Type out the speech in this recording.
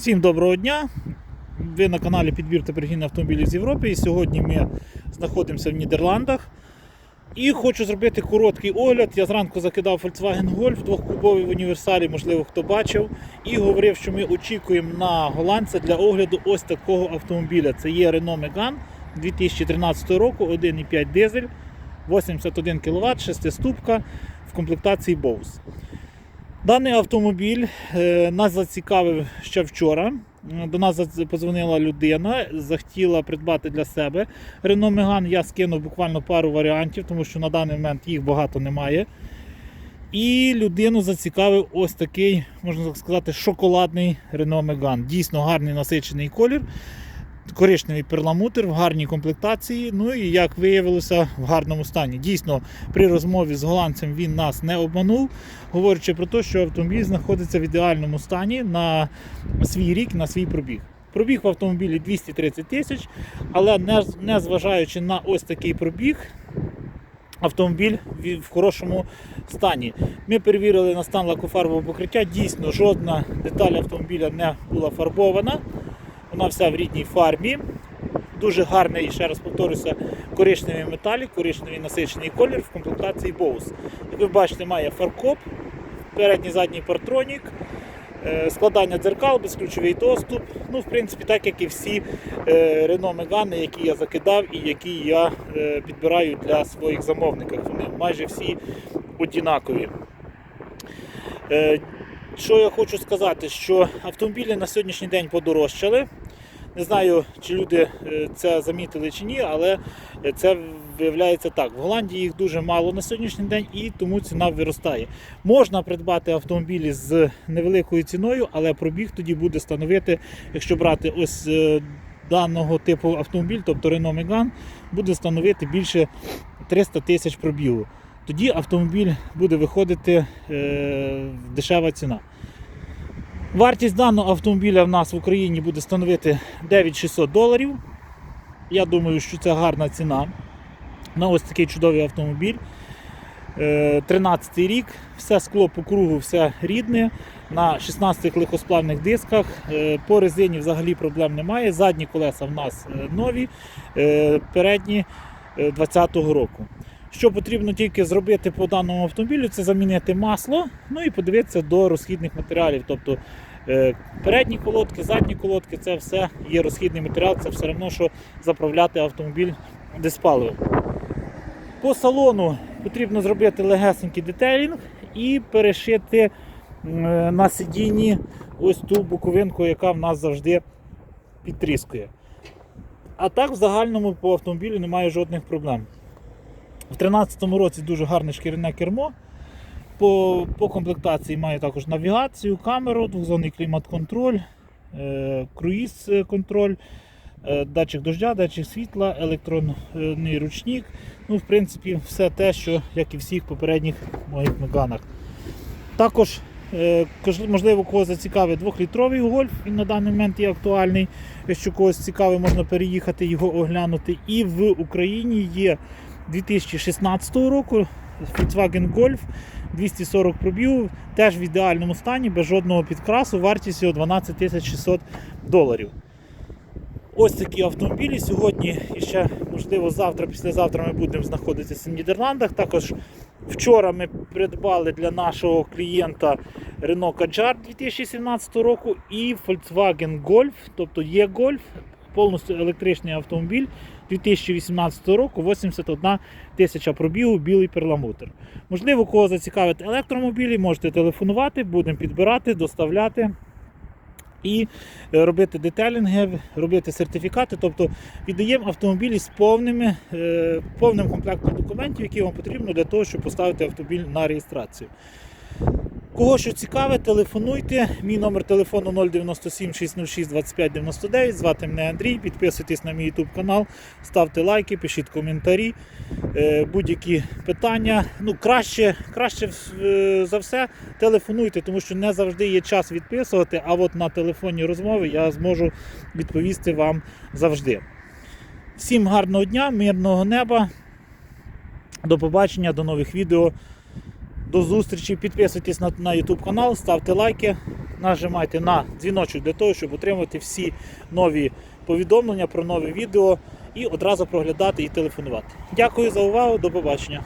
Всім доброго дня! Ви на каналі Підбір та пригін автомобілів з Європи. І сьогодні ми знаходимося в Нідерландах. І хочу зробити короткий огляд. Я зранку закидав Volkswagen Golf двохкубовий в універсалі, можливо, хто бачив. І говорив, що ми очікуємо на голландця для огляду ось такого автомобіля. Це є Renault Megane 2013 року, 1,5 дизель, 81 кВт, 6 ступка в комплектації Bose. Даний автомобіль е, нас зацікавив ще вчора. Е, До нас подзвонила людина, захотіла придбати для себе Renault Megane. Я скинув буквально пару варіантів, тому що на даний момент їх багато немає. І людину зацікавив ось такий, можна так сказати, шоколадний Renault Megane. Дійсно гарний насичений колір. Коричневий перламутр в гарній комплектації. Ну і як виявилося, в гарному стані. Дійсно, при розмові з голландцем він нас не обманув, говорячи про те, що автомобіль знаходиться в ідеальному стані на свій рік, на свій пробіг. Пробіг в автомобілі 230 тисяч, але не, зважаючи на ось такий пробіг, автомобіль в- в хорошому стані. Ми перевірили на стан лакофарбового покриття. Дійсно, жодна деталь автомобіля не була фарбована. Вона вся в рідній фарбі. Дуже гарний, ще раз повторюся, коричневий металік, коричневий насичений колір в комплектації Bose. Як ви бачите, має фаркоп, передній задній партронік, е, складання дзеркал, безключовий доступ. Ну, в принципі, так як і всі е, Renault Megane, які я закидав і які я е, підбираю для своїх замовників. Вони майже всі однакові. Що я хочу сказати, що автомобілі на сьогоднішній день подорожчали. Не знаю, чи люди е, це замітили чи ні, але е, це виявляється так. В Голландії їх дуже мало на сьогоднішній день і тому ціна виростає. Можна придбати автомобілі з невеликою ціною, але пробіг тоді буде становити, якщо брати ось е, даного типу автомобіль, тобто Renault Megane, буде становити більше 300 тисяч пробігу. Тоді автомобіль буде виходити е, дешева ціна. Вартість даного автомобіля в нас в Україні буде становити 9600 доларів. Я думаю, що це гарна ціна на ось такий чудовий автомобіль. Е, 13 рік, все скло по кругу, все рідне. На 16 легкосплавних дисках. Е, По резині взагалі проблем немає. Задні колеса в нас е, нові, е, передні е, 20-го року. Що потрібно тільки зробити по даному автомобілю, це замінити масло, ну і подивитися до розхідних матеріалів. Тобто е, передні колодки, задні колодки це все є розхідний матеріал, це все одно, що заправляти автомобіль диспаливом. По салону потрібно зробити легесенький детейлінг і перешити е, на сидінні ось ту боковинку, яка в нас завжди підтріскує. А так в загальному по автомобілю немає жодних проблем. У 2013 році дуже гарне шкіряне кермо. По, по комплектації має також навігацію, камеру, двохзонний клімат-контроль, е, круїз-контроль, е, датчик дождя, датчик світла, електронний ручник. Ну, в принципі, все те, що як і всіх попередніх моїх меганах. Також, е, можливо, кого зацікавить 2-літровий гольф, він на даний момент є актуальний. Якщо когось цікавий, можна переїхати його оглянути. І в Україні є 2016 року Volkswagen Golf 240 пробігів, теж в ідеальному стані, без жодного підкрасу, вартість його 12 600 доларів. Ось такі автомобілі. Сьогодні і ще, можливо, завтра, післязавтра ми будемо знаходитися в Нідерландах. Також вчора ми придбали для нашого клієнта Renault Kadjar 2017 року і Volkswagen Golf, тобто є Golf, повністю електричний автомобіль 2018 року, 81 тисяча пробігу, білий перламутр. Можливо, кого зацікавить електромобілі, можете телефонувати, будемо підбирати, доставляти. І е, робити детелінги, робити сертифікати, тобто віддаємо автомобілі з повними, е, повним комплектом документів, які вам потрібно для того, щоб поставити автомобіль на реєстрацію. Кого що цікаве, телефонуйте. Мій номер телефону 097 606 25 99. Звати мене Андрій. Підписуйтесь на мій YouTube канал, ставте лайки, пишіть коментарі, е, будь-які питання. Ну, краще, краще е, за все телефонуйте, тому що не завжди є час відписувати, а от на телефонні розмови я зможу відповісти вам завжди. Всім гарного дня, мирного неба. До побачення, до нових відео. До зустрічі. Підписуйтесь на, на YouTube канал, ставте лайки, нажимайте на дзвіночок для того, щоб отримати всі нові повідомлення про нові відео і одразу проглядати і телефонувати. Дякую за увагу, до побачення.